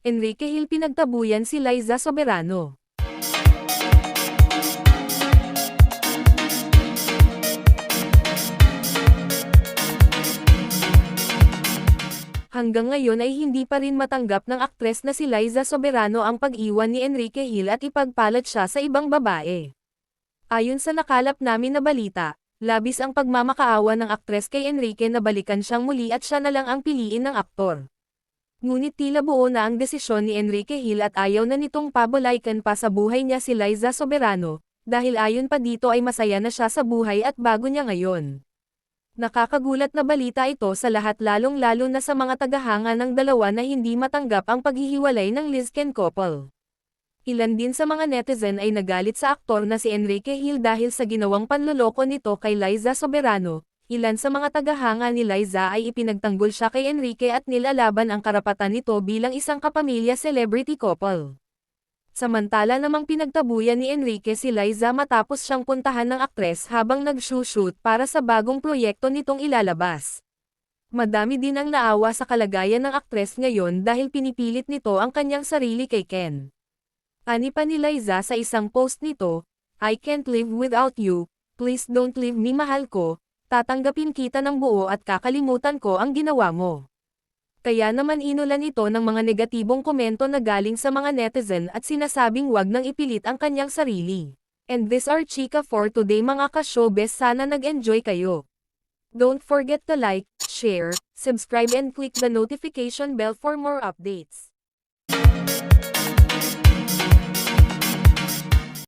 Enrique Hill pinagtabuyan si Liza Soberano. Hanggang ngayon ay hindi pa rin matanggap ng aktres na si Liza Soberano ang pag-iwan ni Enrique Hill at ipagpalat siya sa ibang babae. Ayon sa nakalap namin na balita, labis ang pagmamakaawa ng aktres kay Enrique na balikan siyang muli at siya na lang ang piliin ng aktor. Ngunit tila buo na ang desisyon ni Enrique Hill at ayaw na nitong pabolaikan pa sa buhay niya si Liza Soberano, dahil ayon pa dito ay masaya na siya sa buhay at bago niya ngayon. Nakakagulat na balita ito sa lahat lalong-lalo na sa mga tagahanga ng dalawa na hindi matanggap ang paghihiwalay ng Lizken couple. Ilan din sa mga netizen ay nagalit sa aktor na si Enrique Hill dahil sa ginawang panloloko nito kay Liza Soberano, ilan sa mga tagahanga ni Liza ay ipinagtanggol siya kay Enrique at nilalaban ang karapatan nito bilang isang kapamilya celebrity couple. Samantala namang pinagtabuyan ni Enrique si Liza matapos siyang puntahan ng aktres habang nag-shoot para sa bagong proyekto nitong ilalabas. Madami din ang naawa sa kalagayan ng aktres ngayon dahil pinipilit nito ang kanyang sarili kay Ken. Ani pa ni Liza sa isang post nito, I can't live without you, please don't leave me mahal ko, tatanggapin kita ng buo at kakalimutan ko ang ginawa mo. Kaya naman inulan ito ng mga negatibong komento na galing sa mga netizen at sinasabing wag nang ipilit ang kanyang sarili. And this are chika for today mga ka-showbiz sana nag-enjoy kayo. Don't forget to like, share, subscribe and click the notification bell for more updates.